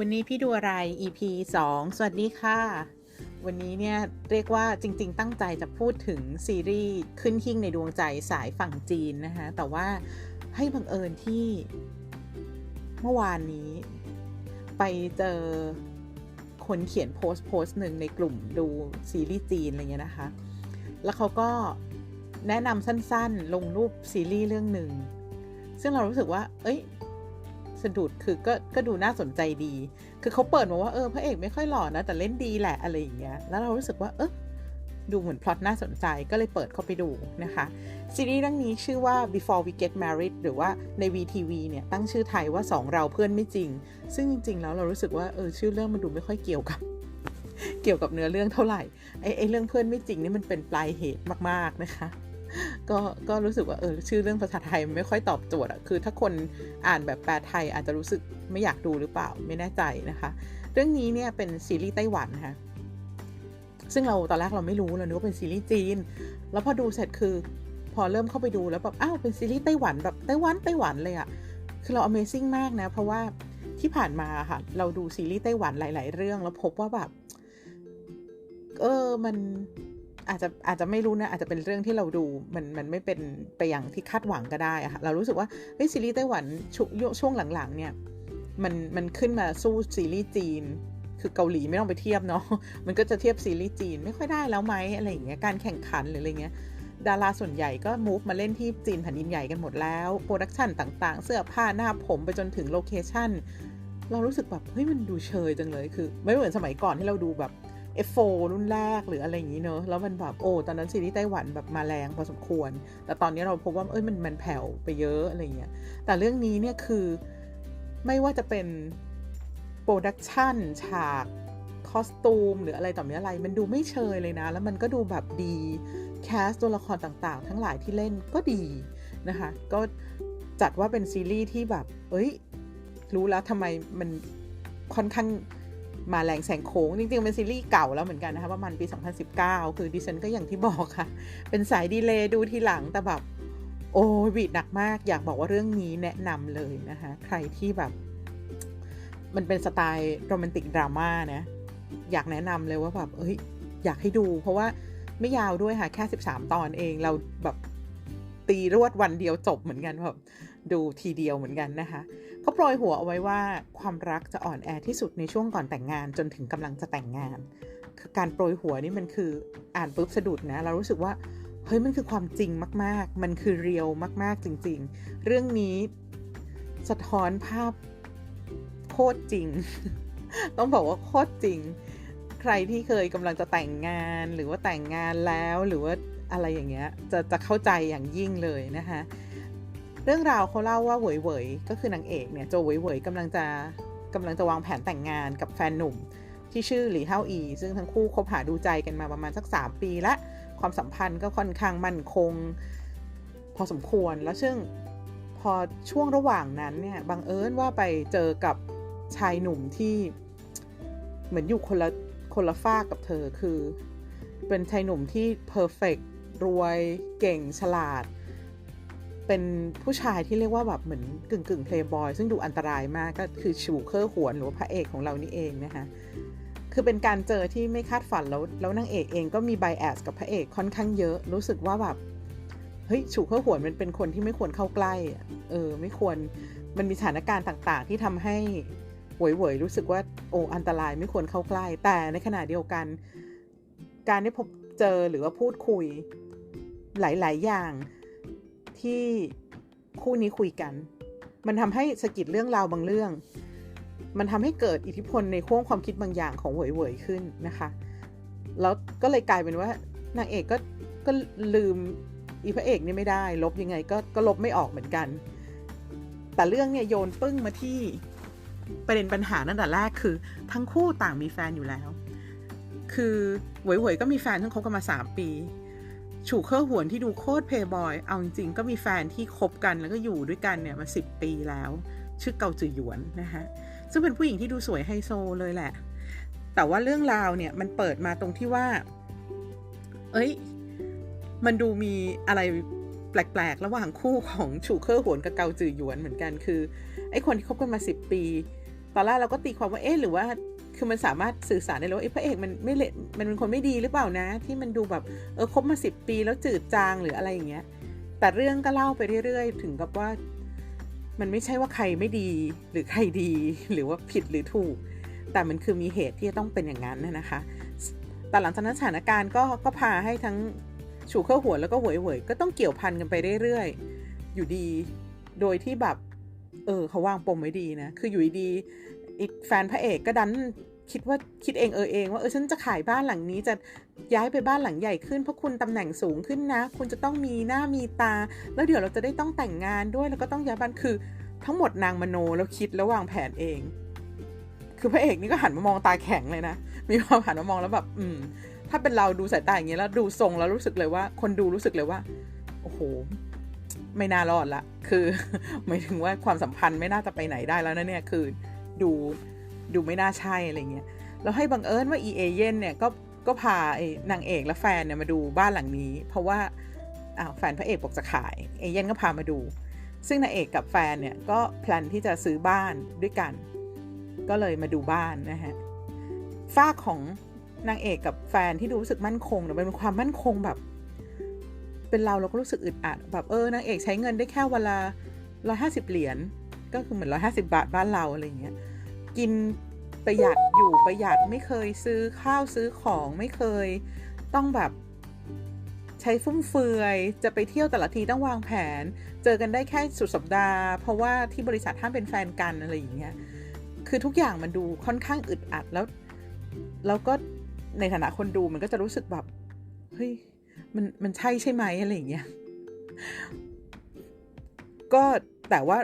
วันนี้พี่ดูอะไร EP 2 สวัสดีค่ะ วันนี้เนี่ยเรียกว่าจริง ๆ ตั้งใจจะพูดถึงซีรีส์ขึ้นหิ่งในดวงใจสายฝั่งจีนนะคะแต่ว่าให้บังเอิญที่เมื่อวานนี้ ไปเจอคนเขียนโพสต์โพสต์หนึ่งในกลุ่มดูซีรีส์จีนอะไรเงี้ยนะคะ แล้วเขาก็แนะนำสั้นๆ ลงรูปซีรีส์เรื่องหนึ่ง ซึ่งเรารู้สึกว่า เอ้ย สะดุดคือก็ก็ดูน่าสนใจดี คือเขาเปิดมาว่าเออพระเอกไม่ค่อยหล่อนะ แต่เล่นดีแหละอะไรอย่างเงี้ยแล้วเรารู้สึกว่าเออดูเหมือนพล็อตน่าสนใจก็เลยเปิดเข้าไปดูนะคะซีรีส์เรื่องนี้ชื่อว่า Before We Get Married หรือว่าใน VTV เนี่ยตั้งชื่อไทยว่าสองเราเพื่อนไม่จริง ซึ่งจริง ๆ แล้วเรารู้สึกว่าเออชื่อเรื่องมันดูไม่ค่อยเกี่ยวกับ เกี่ยวกับเนื้อเรื่องเท่าไหร่ไอ้ไอ้เรื่องเพื่อนไม่จริงนี่มันเป็นปลายเหตุมากๆนะคะ ก็ก็รู้สึกว่าเออชื่อเรื่องภาษาไทยไม่ค่อยตอบโจทย์อะคือถ้าคนอ่านแบบแปลไทยอาจจะรู้สึกไม่อยากดูหรือเปล่าไม่แน่ใจนะคะ เรื่องนี้เนี่ยเป็นซีรีส์ไต้หวันนะคะซึ่งเราตอนแรกเราไม่รู้เรานึกว่าเป็นซีรีส์จีน แล้วพอดูเสร็จคือพอเริ่มเข้าไปดูแล้วแบบอ้าวเป็นซีรีส์ไต้หวันแบบไต้หวันไต้หวันเลยอะคือเรา Amazing มากนะ เพราะว่าที่ผ่านมาค่ะ เราดูซีรีส์ไต้หวันหลาย ๆ เรื่องแล้วพบว่าแบบ เออมัน อาจจะอาจจะไม่รู้นะอาจจะเป็นเรื่องที่เราดูมันมันไม่เป็นไปอย่างที่คาดหวังก็ได้อะค่ะเรารู้สึกว่าเฮ้ยซีรีส์ไต้หวันชช่วงหลังๆเนี่ยมันมันขึ้นมาสู้ซีรีส์จีน คือเกาหลีไม่ต้องไปเทียบเนาะมันก็จะเทียบซีรีส์จีนไม่ค่อยได้แล้วไหมอะไรอย่างเงี้ยการแข่งขันหรืออะไรเงี้ยดาราส่วนใหญ่ก็มูฟมาเล่นที่จีนแผ่นดินใหญ่กันหมดแล้วโปรดักชันต่างๆ เสื้อผ้าหน้าผมไปจนถึงโลเคชั่นเรารู้สึกแบบเฮ้ยมันดูเชยจังเลยคือ ไม่เหมือนสมัยก่อนที่เราดูแบบ F4 รุ่นแรกหรืออะไรอย่างนี้เนอะแล้วมันแบบโอ้ตอนนั้นซีรีส์ไต้หวันแบบมาแรงพอสมควร แต่ตอนนี้เราพบว่าเอ้ยมันมันแผ่วไปเยอะอะไรเงี้ยแต่เรื่องนี้เนี่ยคือไม่ว่าจะเป็นโปรดักชันฉากคอสตูมหรืออะไรต่อมีอะไร มันดูไม่เชยเลยนะ แล้วมันก็ดูแบบดีแคสตัวละครต่างๆ ทั้งหลายที่เล่นก็ดีนะคะ ก็จัดว่าเป็นซีรีส์ที่แบบ เอ้ย รู้แล้วทำไมมันค่อนข้าง มาแรงแสงโค้ง จริงๆ เป็นซีรีส์เก่าแล้วเหมือนกันนะคะประมาณปี 2019 คือดิฉันก็อย่างที่บอกค่ะ เป็นสายดีเลย์ดูทีหลังแต่แบบ โอ้บีดหนักมาก อยากบอกว่าเรื่องนี้แนะนำเลยนะคะ ใครที่แบบ มันเป็นสไตล์โรแมนติกดราม่านะ อยากแนะนำเลยว่าแบบ เอ้ย อยากให้ดู เพราะว่าไม่ยาวด้วยค่ะ แค่ 13 ตอนเองเราแบบ ตีรวดวันเดียวจบเหมือนกันแบบดูทีเดียวเหมือนกันนะคะเขาโปรยหัวเอาไว้ว่าความรักจะอ่อนแอที่สุดในช่วงก่อนแต่งงานจนถึงกำลังจะแต่งงาน คือการโปรยหัวนี่มันคืออ่านปุ๊บสะดุดนะเรารู้สึกว่าเฮ้ยมันคือความจริงมาก ๆ มันคือเรียลมาก ๆ จริง ๆ เรื่องนี้สะท้อนภาพโคตรจริง ต้องบอกว่าโคตรจริง ใครที่เคยกำลังจะแต่งงานหรือว่าแต่งงานแล้วหรือว่า อะไรอย่างเงี้ยจะจะเข้าใจอย่างยิ่งเลยนะคะเรื่องราวเขาเล่าว่าเหวยเหวยก็คือนางเอกเนี่ยโจเหวยเหวยกำลังจะกำลังจะวางแผนแต่งงานกับแฟนหนุ่ม ที่ชื่อหลี่เฮาอี ซึ่งทั้งคู่คบหาดูใจกันมาประมาณสัก 3 ปีและความสัมพันธ์ก็ค่อนข้างมั่นคง พอสมควรแล้วซึ่งพอช่วงระหว่างนั้นเนี่ยบังเอิญว่าไปเจอกับชายหนุ่มที่เหมือนอยู่คนละคนละฝ้ากกับเธอคือ เป็นชายหนุ่มที่เพอร์เฟก รวยเก่งฉลาด เป็นผู้ชายที่เรียกว่าแบบเหมือนกึ่งกึ่งเพลย์บอยซึ่งดูอันตรายมากก็คือชูเคอร์หวนหรือพระเอกของเรานี่เองนะคะคือเป็นการเจอที่ไม่คาดฝันแล้วแล้วนางเอกเองก็มีไบแอสกับพระเอกค่อนข้างเยอะ รู้สึกว่าแบบเฮ้ยชูเคอร์หวนมันเป็นคนที่ไม่ควรเข้าใกล้เออไม่ควรมันมีสถานการณ์ต่างๆ ที่ทำให้หวยๆรู้สึกว่าโอ้อันตรายไม่ควรเข้าใกล้ แต่ในขณะเดียวกัน การได้พบเจอหรือว่าพูดคุย หลาย ๆ อย่างที่คู่นี้คุยกัน มันทำให้สกิดเรื่องราวบางเรื่อง มันทำให้เกิดอิทธิพลในข่วงความคิดบางอย่างของเหวยเหวยขึ้นนะคะ แล้วก็เลยกลายเป็นว่านางเอกก็ก็ลืมอีพระเอกนี่ไม่ได้ ลบยังไงก็ก็ลบไม่ออกเหมือนกัน แต่เรื่องเนี่ยโยนปึ้งมาที่ประเด็นปัญหานั่นแต่แรกคือ ทั้งคู่ต่างมีแฟนอยู่แล้ว คือเหวยเหวยก็มีแฟนทั้งคบกันมา 3 ปี ฉูเคอร์หวนที่ดูโคตรเพย์บอย เอาจริงๆก็มีแฟนที่คบกันแล้วก็อยู่ด้วยกันเนี่ยมาสิบปีแล้ว ชื่อเกาจือหยวนนะคะซึ่งเป็นผู้หญิงที่ดูสวยไฮโซเลยแหละ แต่ว่าเรื่องราวเนี่ยมันเปิดมาตรงที่ว่า เอ้ย มันดูมีอะไรแปลกๆ ระหว่างคู่ของฉูเคอร์หวนกับเกาจือหยวนเหมือนกันคือไอ้คนที่คบกันมาสิบปี ตอนแรกเราก็ตีความว่าเอ๊ะหรือว่า คือมันสามารถสื่อสารได้แล้วว่าพระเอกมันไม่เละมันเป็นคนไม่ดีหรือเปล่านะ ที่มันดูแบบเออคบมาสิบปีแล้วจืดจางหรืออะไรอย่างเงี้ย แต่เรื่องก็เล่าไปเรื่อยๆ ถึงกับว่า มันไม่ใช่ว่าใครไม่ดีหรือใครดีหรือว่าผิดหรือถูก แต่มันคือมีเหตุที่จะต้องเป็นอย่างนั้นนะคะ แต่หลังจากนั้นสถานการณ์ก็ก็พาให้ทั้งฉูเข้าหัวแล้วก็หวยหวยก็ต้องเกี่ยวพันกันไปเรื่อยๆ อยู่ดี โดยที่แบบ เออเขาวางปมไว้ดีนะ คืออยู่ดี อีกแฟนพระเอกก็ดันคิดว่าคิดเองเออเอง ว่าเออฉันจะขายบ้านหลังนี้จะย้ายไปบ้านหลังใหญ่ขึ้นเพราะคุณตำแหน่งสูงขึ้นนะ คุณจะต้องมีหน้ามีตา แล้วเดี๋ยวเราจะได้ต้องแต่งงานด้วยแล้วก็ต้องย้ายบ้านคือ ทั้งหมดนางมโนแล้วคิดแล้ววางแผนเอง คือพระเอกนี่ก็หันมามองตาแข็งเลยนะ มีความหันมามองแล้วแบบอืม ถ้าเป็นเราดูสายตาอย่างเงี้ยแล้วดูทรงแล้วรู้สึกเลยว่า คนดูรู้สึกเลยว่าโอ้โหไม่น่ารอดละคือหมายถึงว่าความสัมพันธ์ไม่น่าจะไปไหนได้แล้วนะเนี่ยคือ ดูดูไม่น่าใช่อะไรเงี้ยแล้วให้บังเอิญว่าอีเอเย่นเนี่ยก็ก็พาไอ้นางเอกและแฟนเนี่ยมาดูบ้านหลังนี้ เพราะว่าอ้าวแฟนพระเอกบอกจะขายเอเย่นก็พามาดู ซึ่งนางเอกกับแฟนเนี่ยก็แพลนที่จะซื้อบ้านด้วยกัน ก็เลยมาดูบ้านนะฮะฝ้าของนางเอกกับแฟนที่ดูรู้สึกมั่นคงเนี่ยเป็นความมั่นคงแบบ เป็นเราเราก็รู้สึกอึดอัดแบบเออนางเอกใช้เงินได้แค่เวลาร้อยห้าสิบเหรียญ ก็คือเหมือนร้อยห้าสิบาทบ้านเราอะไรเงี้ยกินประหยัดอยู่ประหยัดไม่เคยซื้อข้าวซื้อของไม่เคยต้องแบบใช้ฟุ่มเฟือยจะไปเที่ยวแต่ละทีต้องวางแผน เจอกันได้แค่สุดสัปดาห์ เพราะว่าที่บริษัทห้ามเป็นแฟนกันอะไรอย่างเงี้ยคือทุกอย่างมันดูค่อนข้างอึดอัดแล้วแล้วก็ในฐานะคนดูมันก็จะรู้สึกแบบเฮ้ยมันมันใช่ใช่ไหมอะไรอย่างเงี้ยก็แต่ว่า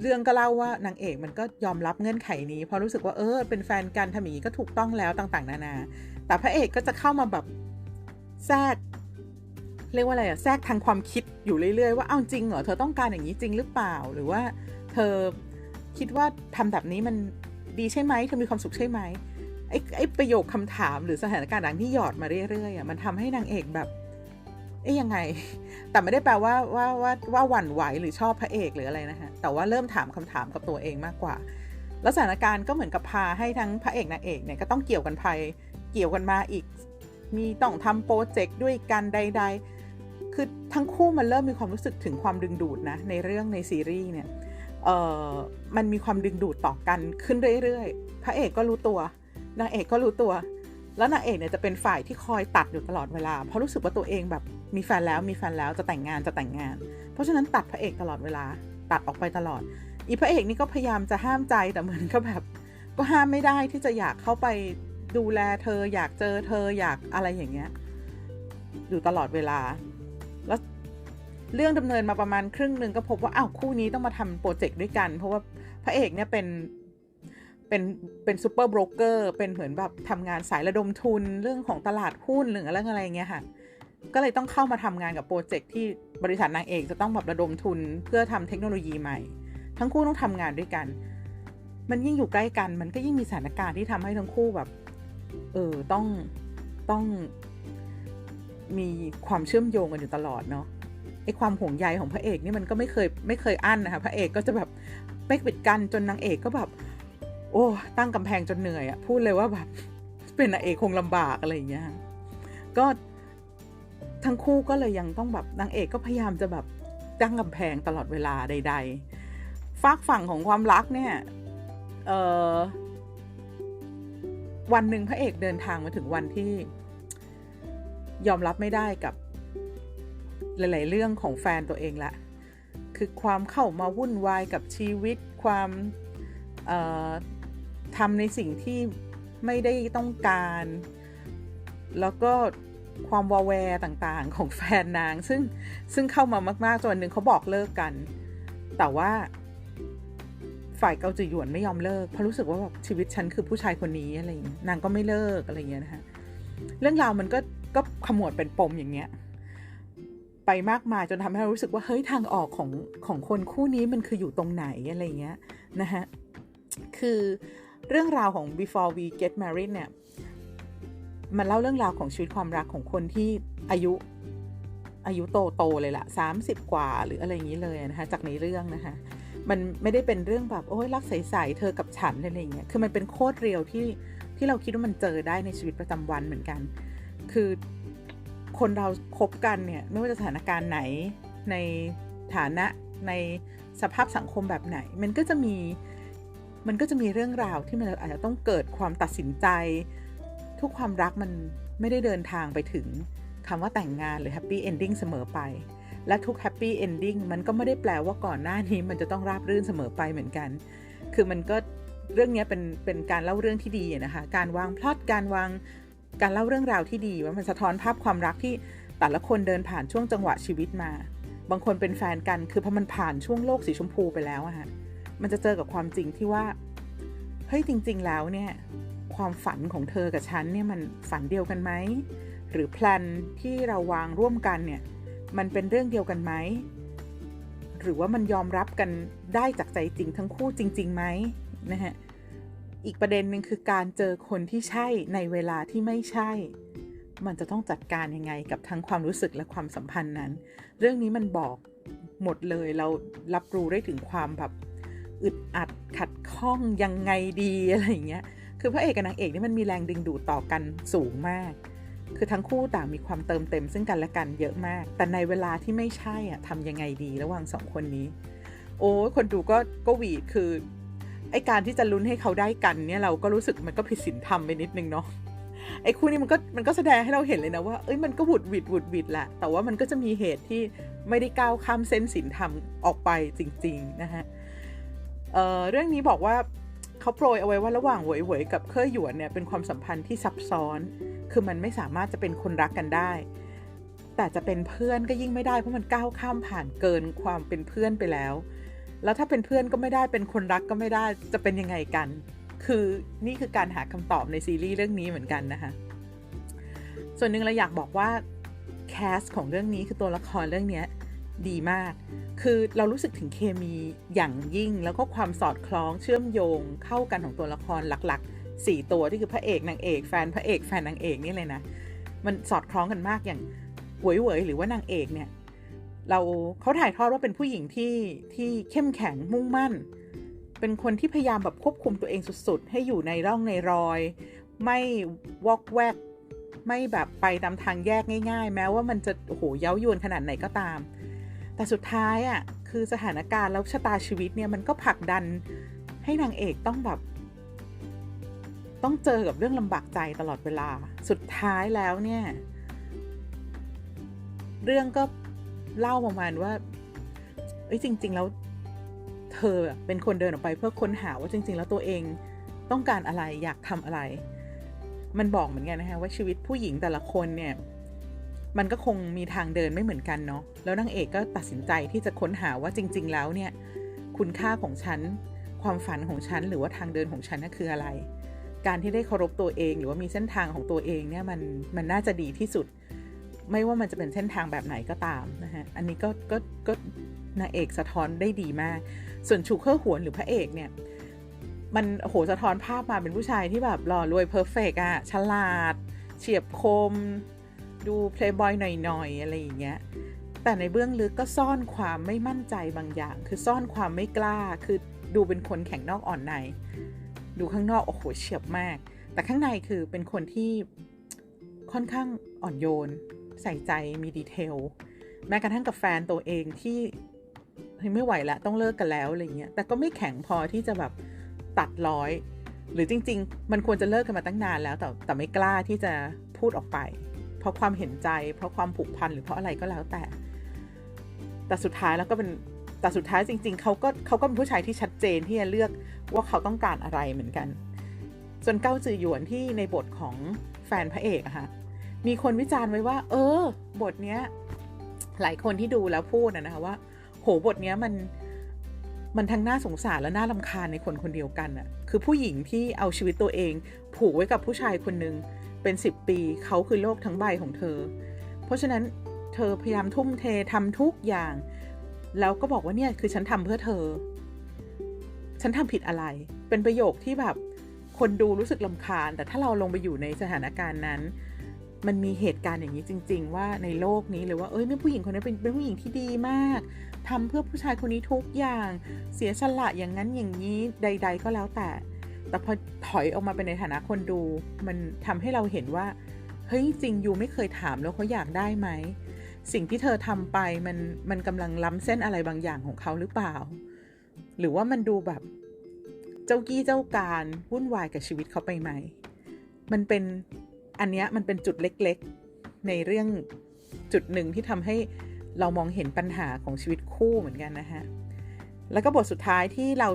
เรื่องก็เล่าว่านางเอกมันก็ยอมรับเงื่อนไขนี้เพราะรู้สึกว่าเออเป็นแฟนกันทำอย่างนี้ก็ถูกต้องแล้วต่างๆ นานา แต่พระเอกก็จะเข้ามาแบบแทรกเรียกว่าอะไรอะแทรกทางความคิดอยู่เรื่อยๆ ว่าอ้าวจริงเหรอเธอต้องการอย่างนี้จริงหรือเปล่า หรือว่าเธอคิดว่าทำแบบนี้มันดีใช่ไหมเธอมีความสุขใช่ไหมไอ้ไอ้ประโยคคำถามหรือสถานการณ์ต่างที่หยอดมาเรื่อยๆอะมันทำให้นางเอกแบบ เอ๊ยยังไง แต่ไม่ได้แปลว่าว่าว่าว่าหวั่นไหวหรือชอบพระเอกหรืออะไรนะคะแต่ว่าเริ่มถามคำถามกับตัวเองมากกว่า แล้วสถานการณ์ก็เหมือนกับพาให้ทั้งพระเอกนางเอกเนี่ยก็ต้องเกี่ยวกันไปเกี่ยวกันมาอีก มีต้องทำโปรเจกต์ด้วยกันใด ๆ คือทั้งคู่มันเริ่มมีความรู้สึกถึงความดึงดูดนะในเรื่องในซีรีส์เนี่ยเออมันมีความดึงดูดต่อกันขึ้นเรื่อยๆ พระเอกก็รู้ตัวนางเอกก็รู้ตัว แล้วนางเอกเนี่ยจะเป็นฝ่ายที่คอยตัดอยู่ตลอดเวลา เพราะรู้สึกว่าตัวเองแบบมีแฟนแล้วมีแฟนแล้วจะแต่งงานจะแต่งงาน เพราะฉะนั้นตัดพระเอกตลอดเวลา ตัดออกไปตลอด อีพระเอกนี่ก็พยายามจะห้ามใจแต่เหมือนก็แบบก็ห้ามไม่ได้ที่จะอยากเข้าไปดูแลเธอ อยากเจอเธออยากอะไรอย่างเงี้ยอยู่ตลอดเวลา แล้วเรื่องดำเนินมาประมาณครึ่งหนึ่งก็พบว่าอ้าวคู่นี้ต้องมาทำโปรเจกต์ด้วยกัน เพราะว่าพระเอกเนี่ยเป็น เป็นเป็นซูเปอร์โบรกเกอร์เป็นเหมือนแบบทำงานสายระดมทุนเรื่องของตลาดหุ้นหรืออะไรอะไรเงี้ยค่ะ ก็เลยต้องเข้ามาทำงานกับโปรเจกต์ที่บริษัทนางเอกจะต้องแบบระดมทุนเพื่อทำเทคโนโลยีใหม่ ทั้งคู่ต้องทำงานด้วยกัน มันยิ่งอยู่ใกล้กัน มันก็ยิ่งมีสถานการณ์ที่ทำให้ทั้งคู่แบบเออต้องต้องมีความเชื่อมโยงกันอยู่ตลอดเนาะไอความห่วงใยของพระเอกนี่มันก็ไม่เคยไม่เคยอั้นนะคะพระเอกก็จะแบบไม่ปิดกันจนนางเอกก็แบบ โอ้ตั้งกำแพงจนเหนื่อยอะพูดเลยว่าแบบเป็นนางเอกคงลำบากอะไรอย่างเงี้ยก็ทั้งคู่ก็เลยยังต้องแบบนางเอกก็พยายามจะแบบตั้งกำแพงตลอดเวลาใด ๆ ฝากฝั่งของความรักเนี่ยเออวันหนึ่งพระเอกเดินทางมาถึงวันที่ ยอมรับไม่ได้กับหลาย ๆ เรื่องของแฟนตัวเองละ คือความเข้ามาวุ่นวายกับชีวิตความ ทำในสิ่งที่ไม่ได้ต้องการ แล้วก็ความวาแวร์ต่างๆ ของแฟนนาง ซึ่งซึ่งเข้ามามากๆจนหนึ่งเขาบอกเลิกกัน แต่ว่าฝ่ายเกาจีหยวนไม่ยอมเลิกเพราะรู้สึกว่าแบบชีวิตฉันคือผู้ชายคนนี้อะไรอย่างเงี้ยนางก็ไม่เลิกอะไรอย่างเงี้ยนะคะเรื่องราวมันก็ก็ขมวดเป็นปมอย่างเงี้ย ไปมากมายจนทำให้เรารู้สึกว่าเฮ้ยทางออกของของคนคู่นี้มันคืออยู่ตรงไหนอะไรเงี้ยนะฮะคือ เรื่องราวของ before we get married เนี่ย มันเล่าเรื่องราวของชีวิตความรักของคนที่อายุอายุโตโตเลยละ30 กว่าหรืออะไรอย่างนี้เลยนะคะจากในเรื่องนะคะมันไม่ได้เป็นเรื่องแบบโอ้ยรักใสๆเธอกับฉันอะไรอย่างเงี้ยคือมันเป็นโคตรเรียวที่ที่เราคิดว่ามันเจอได้ในชีวิตประจำวันเหมือนกัน คือคนเราคบกันเนี่ยไม่ว่าจะสถานการณ์ไหนในฐานะในสภาพสังคมแบบไหน มันก็จะมี มันก็จะมีเรื่องราวที่มันอาจจะต้องเกิดความตัดสินใจ ทุกความรักมันไม่ได้เดินทางไปถึงคำว่าแต่งงานหรือแฮปปี้เอนดิ้งเสมอไป และทุกแฮปปี้เอนดิ้งมันก็ไม่ได้แปลว่าก่อนหน้านี้ มันจะต้องราบรื่นเสมอไปเหมือนกัน คือมันก็เรื่องนี้เป็นเป็นการเล่าเรื่องที่ดีนะคะ การวางพล็อตการวางการเล่าเรื่องราวที่ดีว่ามันสะท้อนภาพความรักที่แต่ละคนเดินผ่านช่วงจังหวะชีวิตมา บางคนเป็นแฟนกัน คือพอมันผ่านช่วงโลกสีชมพูไปแล้วอะฮะ มันจะเจอกับความจริงที่ว่า เฮ้ยจริง ๆ แล้วเนี่ย ความฝันของเธอกับฉันเนี่ยมันฝันเดียวกันไหม หรือแพลนที่เราวางร่วมกันเนี่ย มันเป็นเรื่องเดียวกันไหม หรือว่ามันยอมรับกันได้จากใจจริงทั้งคู่จริงๆไหมนะฮะ อีกประเด็นหนึ่งคือการเจอคนที่ใช่ในเวลาที่ไม่ใช่ มันจะต้องจัดการยังไงกับทั้งความรู้สึกและความสัมพันธ์นั้น เรื่องนี้มันบอกหมดเลยเรารับรู้ได้ถึงความแบบ อึดอัดขัดข้องยังไงดีอะไรอย่างเงี้ย คือพระเอกกับนางเอกนี่มันมีแรงดึงดูดต่อกันสูงมาก คือทั้งคู่ต่างมีความเติมเต็มซึ่งกันและกันเยอะมาก แต่ในเวลาที่ไม่ใช่อะทำยังไงดีระหว่างสองคนนี้ โอ้คนดูก็ก็หวีดคือไอการที่จะลุ้นให้เขาได้กันเนี่ยเราก็รู้สึกมันก็ผิดศีลธรรมไปนิดนึงเนาะไอ้คู่นี้มันก็มันก็แสดงให้เราเห็นเลยนะว่าเอ้ยมันก็หวุดหวิดหวุดหวิดแหละแต่ว่ามันก็จะมีเหตุที่ไม่ได้ก้าวข้ามเส้นศีลธรรมออกไปจริง ๆ นะฮะ เเรื่องนี้บอกว่าเขาโปรยเอาไว้ว่าระหว่างเหวยเหวยกับเคยหยวนเนี่ยเป็นความสัมพันธ์ที่ซับซ้อน คือมันไม่สามารถจะเป็นคนรักกันได้ แต่จะเป็นเพื่อนก็ยิ่งไม่ได้เพราะมันก้าวข้ามผ่านเกินความเป็นเพื่อนไปแล้ว แล้วถ้าเป็นเพื่อนก็ไม่ได้เป็นคนรักก็ไม่ได้จะเป็นยังไงกัน คือนี่คือการหาคำตอบในซีรีส์เรื่องนี้เหมือนกันนะคะส่วนหนึ่งเราอยากบอกว่าแคสของเรื่องนี้คือตัวละครเรื่องนี้ ดีมาก คือเรารู้สึกถึงเคมีอย่างยิ่ง แล้วก็ความสอดคล้องเชื่อมโยงเข้ากันของตัวละครหลักๆ 4 ตัวที่คือพระเอกนางเอกแฟนพระเอกแฟนนางเอกนี่เลยนะ มันสอดคล้องกันมากอย่างหวยเหวยหรือว่านางเอกเนี่ย เราเขาถ่ายทอดว่าเป็นผู้หญิงที่ที่เข้มแข็งมุ่งมั่น เป็นคนที่พยายามแบบควบคุมตัวเองสุดๆ ให้อยู่ในร่องในรอย ไม่วอกแวกไม่แบบไปตามทางแยกง่าย ๆ แม้ว่ามันจะโอ้โหเย้ายวนขนาดไหนก็ตาม แต่สุดท้ายอะ่ะคือสถานการณ์แล้วชะตาชีวิตเนี่ยมันก็ผลักดันให้นางเอกต้องแบบ ต้องเจอกับเรื่องลำบากใจตลอดเวลา สุดท้ายแล้วเนี่ย เรื่องก็เล่าประมาณว่าเอ้ยจริง ๆ แล้ว เธอเป็นคนเดินออกไปเพื่อค้นหาว่าจริง ๆ แล้วตัวเองต้องการอะไรอยากทำอะไร มันบอกเหมือนกันนะคะว่าชีวิตผู้หญิงแต่ละคนเนี่ย มันก็คงมีทางเดินไม่เหมือนกันเนาะแล้วนางเอกก็ตัดสินใจที่จะค้นหาว่าจริง ๆ แล้วเนี่ยคุณค่าของฉัน ความฝันของฉัน หรือว่าทางเดินของฉันนั่นคืออะไร การที่ได้เคารพตัวเอง หรือว่ามีเส้นทางของตัวเองเนี่ยมันมันน่าจะดีที่สุด ไม่ว่ามันจะเป็นเส้นทางแบบไหนก็ตามนะฮะอันนี้ก็ก็ก็นางเอกสะท้อนได้ดีมาก ส่วนชูเคอร์หวนหรือพระเอกเนี่ยมันโหสะท้อนภาพมาเป็นผู้ชายที่แบบหล่อรวยเพอร์เฟกอะฉลาด เฉียบคม ดูเพลย์บอยหน่อยๆอะไรอย่างเงี้ยแต่ในเบื้องลึกก็ซ่อนความไม่มั่นใจบางอย่าง คือซ่อนความไม่กล้า คือดูเป็นคนแข็งนอกอ่อนใน ดูข้างนอกโอ้โหเฉียบมาก แต่ข้างในคือเป็นคนที่ค่อนข้างอ่อนโยน ใส่ใจมีดีเทล แม้กระทั่งกับแฟนตัวเองที่ไม่ไหวแล้วต้องเลิกกันแล้วอะไรเงี้ย แต่ก็ไม่แข็งพอที่จะแบบตัดร้อย หรือจริง ๆ มันควรจะเลิกกันมาตั้งนานแล้ว แต่แต่ไม่กล้าที่จะพูดออกไป เพราะความเห็นใจ เพราะความผูกพันหรือเพราะอะไรก็แล้วแต่ แต่สุดท้ายแล้วก็เป็นแต่สุดท้ายจริง ๆเขาก็เขาก็เป็นผู้ชายที่ชัดเจนที่จะเลือกว่าเขาต้องการอะไรเหมือนกัน ส่วนเก้าจือหยวนที่ในบทของแฟนพระเอกอะค่ะมีคนวิจารณ์ไว้ว่า เออ บทเนี้ย หลายคนที่ดูแล้วพูดนะคะว่า โหบทเนี้ยมันมันทั้งน่าสงสารและน่าลำคาญในคนคนเดียวกันอะคือผู้หญิงที่เอาชีวิตตัวเอง ผูกไว้กับผู้ชายคนหนึ่ง เป็นสิบปีเขาคือโลกทั้งใบของเธอ เพราะฉะนั้นเธอพยายามทุ่มเททำทุกอย่าง แล้วก็บอกว่าเนี่ยคือฉันทำเพื่อเธอ ฉันทำผิดอะไร เป็นประโยคที่แบบคนดูรู้สึกลำคาญ แต่ถ้าเราลงไปอยู่ในสถานการณ์นั้น มันมีเหตุการณ์อย่างนี้จริง ๆ ว่าในโลกนี้หรือว่าเอ้ยเนี่ผู้หญิงคนนี้เป็นเป็นผู้หญิงที่ดีมากทำเพื่อผู้ชายคนนี้ทุกอย่าง เสียสละอย่างนั้นอย่างนี้ใด ๆ ก็แล้วแต่ แต่พอถอยออกมาเป็นในฐานะคนดู มันทำให้เราเห็นว่า เฮ้ยจริงยูไม่เคยถามแล้วเขาอยากได้ไหม สิ่งที่เธอทำไปมันมันกำลังล้ำเส้นอะไรบางอย่างของเขาหรือเปล่า หรือว่ามันดูแบบเจ้ากี้เจ้าการวุ่นวายกับชีวิตเขาไปไหม มันเป็นอันเนี้ยมันเป็นจุดเล็กๆ ในเรื่องจุดหนึ่งที่ทำให้เรามองเห็นปัญหาของชีวิตคู่เหมือนกันนะฮะ แล้วก็บทสุดท้ายที่เรา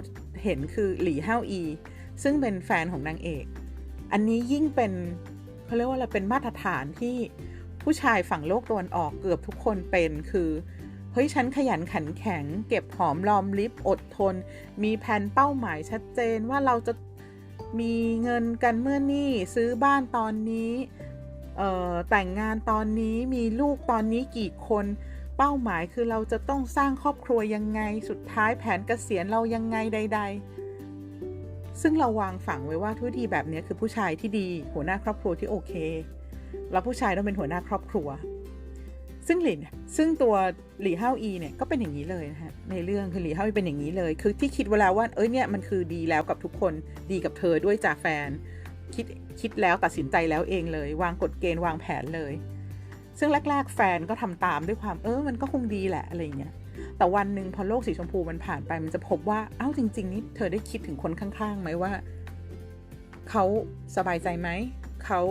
เห็นคือหลี่เฮาอี ซึ่งเป็นแฟนของนางเอก อันนี้ยิ่งเป็นเขาเรียกว่าอะไรเป็นมาตรฐานที่ผู้ชายฝั่งโลกตะวันออกเกือบทุกคนเป็นคือเฮ้ยฉันขยันขันแข็ง เก็บหอมรอมริบอดทน มีแผนเป้าหมายชัดเจนว่าเราจะมีเงินกันเมื่อนี่ซื้อบ้านตอนนี้แต่งงานตอนนี้มีลูกตอนนี้กี่คนเป้าหมายคือเราจะต้องสร้างครอบครัวยังไงสุดท้ายแผนเกษียณเรายังไงใด ๆ ซึ่งเราวางฝังไว้ว่าทุกทีแบบนี้คือผู้ชายที่ดี หัวหน้าครอบครัวที่โอเค แล้วผู้ชายต้องเป็นหัวหน้าครอบครัว ซึ่งหลินซึ่งตัวหลี่เฮาอีเนี่ยก็เป็นอย่างนี้เลยนะฮะในเรื่องคือหลี่เฮาอีเป็นอย่างนี้เลย คือที่คิดเวลาว่าเอ้ยเนี่ยมันคือดีแล้วกับทุกคนดีกับเธอด้วยจ่าแฟน คิดคิดแล้วตัดสินใจแล้วเองเลย วางกฎเกณฑ์วางแผนเลย ซึ่งแรก ๆ แฟนก็ทำตามด้วยความเออมันก็คงดีแหละอะไรเงี้ย แต่วันหนึ่งพอโลกสีชมพูมันผ่านไป มันจะพบว่าเอ้าจริง ๆ นี่เธอได้คิดถึงคนข้างๆไหมว่าเขาสบายใจไหมเขา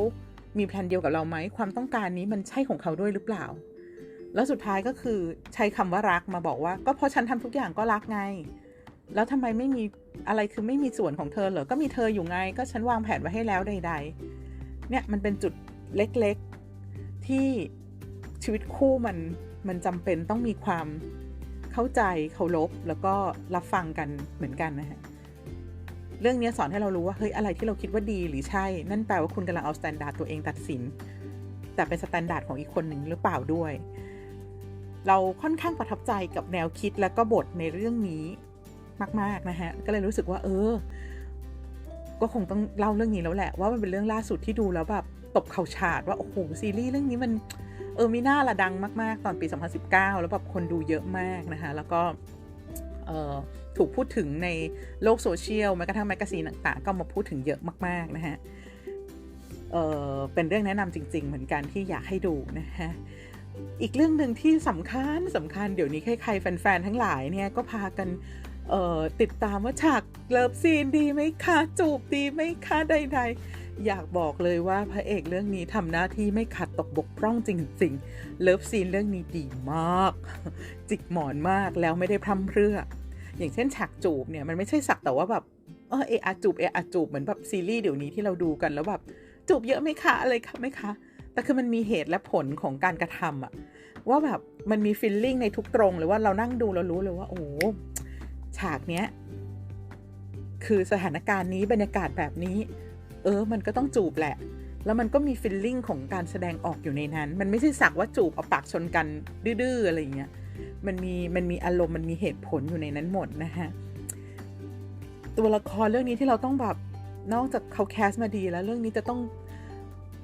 มีแผนเดียวกับเราไหมความต้องการนี้มันใช่ของเขาด้วยหรือเปล่า แล้วสุดท้ายก็คือใช้คำว่ารักมาบอกว่า ก็เพราะฉันทำทุกอย่างก็รักไง แล้วทำไมไม่มีอะไรคือไม่มีส่วนของเธอเหรอก็มีเธออยู่ไง ก็ฉันวางแผนไว้ให้แล้วใด ๆ เนี่ยมันเป็นจุดเล็กๆที่ชีวิตคู่มันมันจำเป็นต้องมีความ เข้าใจเคารพแล้วก็รับฟังกันเหมือนกันนะฮะเรื่องนี้สอนให้เรารู้ว่าเฮ้ยอะไรที่เราคิดว่าดีหรือใช่ นั่นแปลว่าคุณกำลังเอาสแตนดาร์ดตัวเองตัดสิน แต่เป็นสแตนดาร์ดของอีกคนหนึ่งหรือเปล่าด้วย เราค่อนข้างประทับใจกับแนวคิดและก็บทในเรื่องนี้มาก ๆ นะฮะ ก็เลยรู้สึกว่า เออ ก็คงต้องเล่าเรื่องนี้แล้วแหละ ว่ามันเป็นเรื่องล่าสุดที่ดูแล้วแบบตบเข่าฉาดว่า โอ้โหซีรีส์เรื่องนี้มัน เออมีหน้าละดังมาก ๆ ตอนปี 2019 แล้วแบบคนดูเยอะมากนะคะ แล้วก็ถูกพูดถึงในโลกโซเชียลแม้กระทั่งแมกกาซีนต่างๆ ก็มาพูดถึงเยอะมาก ๆ นะฮะเออเป็นเรื่องแนะนำจริง ๆ เหมือนกันที่อยากให้ดูนะฮะอีกเรื่องหนึ่งที่สำคัญสำคัญเดี๋ยวนี้ใครๆแฟน ๆ ทั้งหลายเนี่ยก็พากันติดตามว่าฉากเลิฟซีนดีไหมคะ จูบดีไหมคะใด ๆ อยากบอกเลยว่าพระเอกเรื่องนี้ทำหน้าที่ไม่ขัดตกบกพร่องจริงๆ เลิฟซีนเรื่องนี้ดีมาก จิกหมอนมากแล้วไม่ได้พร่ำเพรื่อ อย่างเช่นฉากจูบเนี่ยมันไม่ใช่สักแต่ว่าแบบเออเออจูบเออจูบเหมือนแบบซีรีส์เดี๋ยวนี้ที่เราดูกันแล้วแบบจูบเยอะไหมคะอะไรคะไหมคะ แต่คือมันมีเหตุและผลของการกระทำอะว่าแบบมันมีฟิลลิ่งในทุกตรงเลยว่าเรานั่งดูเรารู้เลยว่าโอ้ฉากเนี้ยคือสถานการณ์นี้บรรยากาศแบบนี้ เออ มันก็ต้องจูบแหละ แล้วมันก็มีฟิลลิ่งของการแสดงออกอยู่ในนั้น มันไม่ใช่สักว่าจูบเอาปากชนกันดื้อๆอะไรเงี้ย มันมี มันมีอารมณ์ มันมีเหตุผลอยู่ในนั้นหมดนะฮะ ตัวละครเรื่องนี้ที่เราต้องแบบ นอกจากเขาแคสมาดีแล้วเรื่องนี้จะต้อง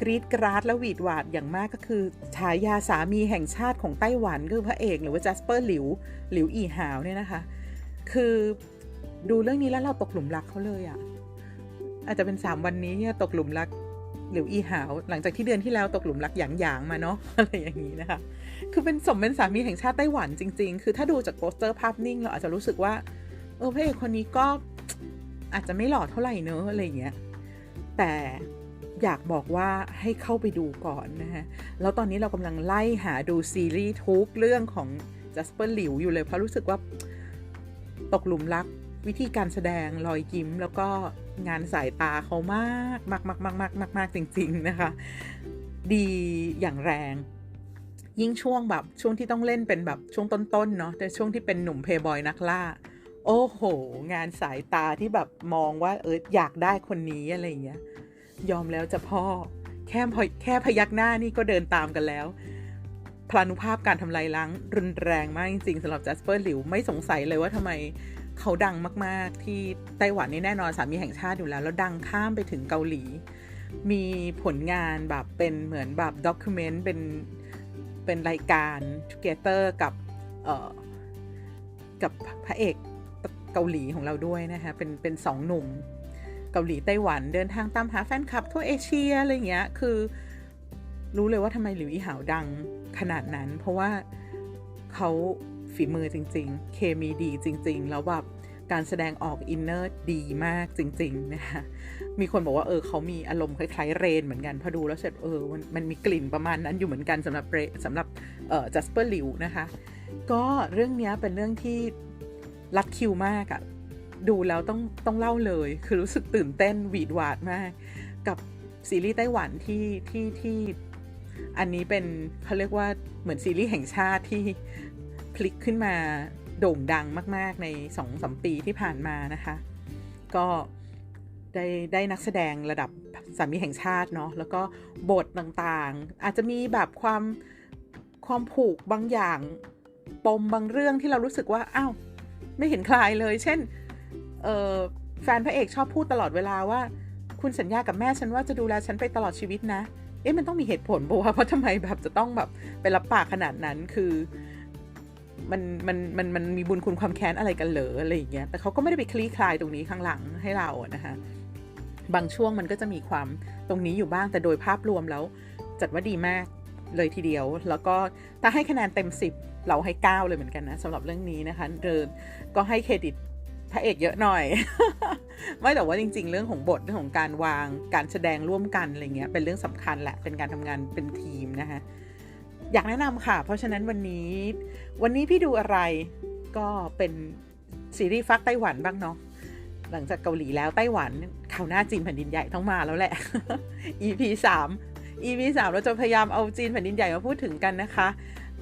กรีดกราดและหวีดหวาดอย่างมากก็คือฉายาสามีแห่งชาติของไต้หวันคือพระเอกหรือว่าจัสเปอร์หลิวหลิวอีหาวเนี่ยนะคะ คือดูเรื่องนี้แล้วเราตกหลุมรักเขาเลยอะ่ะ อาจจะเป็นสามวันนี้เนี่ตกหลุมรักหลิวอีหาว หลังจากที่เดือนที่แล้วตกหลุมรักหยางหยางมาเนาะอะไรอย่างนี้นะคะ คือเป็นสมเป็นสามีแห่งชาติไต้หวันจริง ๆ คือถ้าดูจากโปสเตอร์ภาพนิ่ง เราอาจจะรู้สึกว่าเออพระเอกคนนี้ก็อาจจะไม่หล่อเท่าไหร่เนอะอะไรเงี้ยแต่อยากบอกว่าให้เข้าไปดูก่อนนะฮะ แล้วตอนนี้เรากำลังไล่หาดูซีรีส์ทุกเรื่องของจัสเปอร์หลิวอยู่เลยเพราะรู้สึกว่าตกหลุมรักวิธีการแสดงรอยยิ้มแล้วก็ งานสายตาเขามากมากมากมากมากมากมากจริง ๆ นะคะ ดีอย่างแรง ยิ่งช่วงแบบช่วงที่ต้องเล่นเป็นแบบช่วงต้นๆเนาะแต่ช่วงที่เป็นหนุ่มเพย์บอยนักล่า โอ้โห งานสายตาที่แบบมองว่าเอออยากได้คนนี้อะไรเงี้ยยอมแล้วจะพ่อแค่แค่พยักหน้านี่ก็เดินตามกันแล้วพลานุภาพการทำลายล้างรุนแรงมากจริงๆสำหรับจัสเปอร์หลิวไม่สงสัยเลยว่าทำไม เขาดังมาก ๆ ที่ไต้หวันนี่แน่นอนสามีแห่งชาติอยู่แล้ว แล้วดังข้ามไปถึงเกาหลี มีผลงานแบบเป็นเหมือนแบบด็อกิเมนต์เป็นเป็นรายการ Together กับเอ่อกับพระเอกเกาหลีของเราด้วยนะคะเป็นเป็นสองหนุ่มเกาหลีไต้หวันเดินทางตามหาแฟนคลับทั่วเอเชียอะไรเงี้ยคือรู้เลยว่าทำไมหลิวอีหาวดังขนาดนั้น เพราะว่าเขา ฝีมือจริง ๆ เคมีดีจริง ๆ แล้วแบบการแสดงออกอินเนอร์ดีมากจริง ๆ นะคะมีคนบอกว่าเออเขามีอารมณ์คล้ายๆเรนเหมือนกันพอดูแล้วเสร็จเออมันมันมีกลิ่นประมาณนั้นอยู่เหมือนกันสำหรับเรสำหรับเอ่อจัสเปอร์ลิวนะคะ ก็เรื่องนี้เป็นเรื่องที่รัดคิวมากอะดูแล้วต้องต้องเล่าเลย คือรู้สึกตื่นเต้นหวีดหวาดมาก กับซีรีส์ไต้หวันที่ที่ที่อันนี้เป็นเขาเรียกว่าเหมือนซีรีส์แห่งชาติที่ พลิกขึ้นมาโด่งดังมาก ๆ ในสองสมปีที่ผ่านมานะคะ ก็ได้ได้นักแสดงระดับสามีแห่งชาติเนาะแล้วก็บทต่างๆ อาจจะมีแบบความความผูกบางอย่างปมบางเรื่องที่เรารู้สึกว่าอ้าวไม่เห็นคลายเลย เช่นแฟนพระเอกชอบพูดตลอดเวลาว่า คุณสัญญากับแม่ฉันว่าจะดูแลฉันไปตลอดชีวิตนะ เอ๊ะมันต้องมีเหตุผลเพราะว่าเพราะทำไมแบบจะต้องแบบไปรับปากขนาดนั้นคือ มันมันมันมันมีบุญคุณความแค้นอะไรกันเหรออะไรอย่างเงี้ยแต่เขาก็ไม่ได้ไปคลี่คลายตรงนี้ข้างหลังให้เราอะนะคะบางช่วงมันก็จะมีความตรงนี้อยู่บ้างแต่โดยภาพรวมแล้ว จัดว่าดีมากเลยทีเดียว แล้วก็ถ้าให้คะแนนเต็ม 10 เราให้ 9 เลยเหมือนกันนะสำหรับเรื่องนี้นะคะเดินก็ให้เครดิตพระเอกเยอะหน่อย ไม่แต่ว่าจริง ๆ เรื่องของบทเรื่องของการวางการแสดงร่วมกันอะไรเงี้ยเป็นเรื่องสำคัญแหละเป็นการทำงานเป็นทีมนะคะ อยากแนะนำค่ะ เพราะฉะนั้นวันนี้ วันนี้พี่ดูอะไรก็เป็นซีรีส์ฟักไต้หวันบ้างเนาะหลังจากเกาหลีแล้วไต้หวันข่าวหน้าจีนแผ่นดินใหญ่ต้องมาแล้วแหละ EP 3 EP 3เราจะพยายามเอาจีนแผ่นดินใหญ่มาพูดถึงกันนะคะ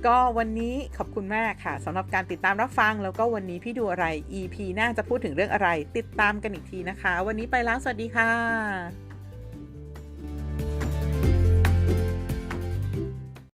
ก็วันนี้ขอบคุณมากค่ะสำหรับการติดตามรับฟัง แล้วก็วันนี้พี่ดูอะไร EP หน้าจะพูดถึงเรื่องอะไร ติดตามกันอีกทีนะคะ วันนี้ไปแล้วสวัสดีค่ะ